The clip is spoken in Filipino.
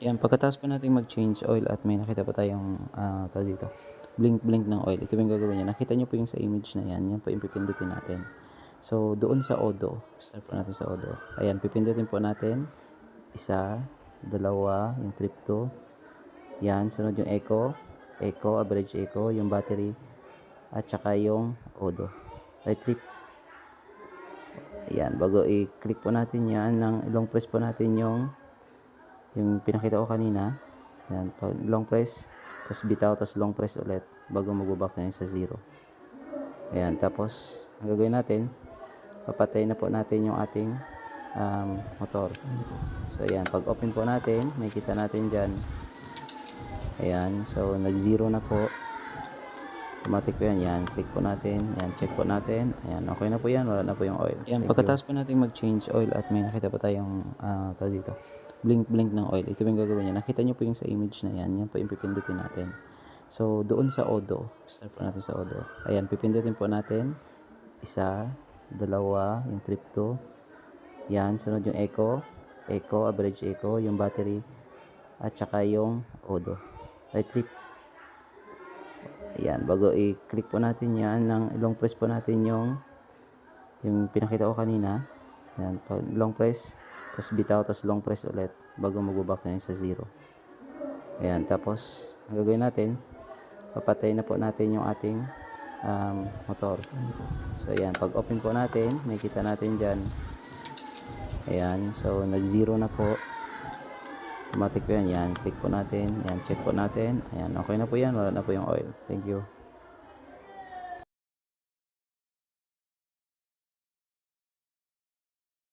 Yan, pagkatapos po natin mag-change oil at may nakita pa tayong ah tawag dito, blink-blink ng oil. Ito yung gagawin niya. Nakita niyo po yung sa image na yan. Yan po yung pipindutin natin. So, doon sa Odo, start po natin sa Odo. Ayan, pipindutin po natin. Isa, dalawa, yung trip 2. Yan, sunod yung echo. Echo, average echo, yung battery. At saka yung Odo. Ay, trip. Ayan, bago i-click po natin yan, ng long press po natin yung yung pinakita ko kanina. Ayan, pag long press, tapos bitaw, tapos long press ulit bago mag-back na yun sa zero. Ayan, tapos ang gagawin natin, papatay na po natin yung ating um, motor. So, ayan, pag open po natin, may kita natin dyan. Ayan, so nag-zero na po. Automatic po yan. Yan, click po natin. Yan, check po natin. Ayan, okay na po yan. Wala na po yung oil. Yan, pagkatapos po natin mag-change oil at may nakita pa tayong, tawag dito, blink-blink ng oil. Ito yung gagawin niya. Nakita niyo po yung sa image na yan. Yan po yung pipindutin natin. So, doon sa Odo, start po natin sa Odo. Ayan, pipindutin po natin. Isa, dalawa, yung 2. Yan, sunod yung echo. Echo, average echo, yung battery. At saka yung Odo. Ay, trip. Ayan, bago i-click po natin yan, ng long press po natin yung yung pinakita ko kanina. Ayan, long press, tapos bitaw, tapos long press ulit bago mag-back na sa zero. Ayan, tapos ang gagawin natin, papatay na po natin yung ating um, motor. So, ayan, pag open po natin, may kita natin dyan. Ayan, so nag-zero na po. Automatic po yan. Yan, click po natin. Yan, check po natin. Ayan, okay na po yan. Wala na po yung oil. Thank you.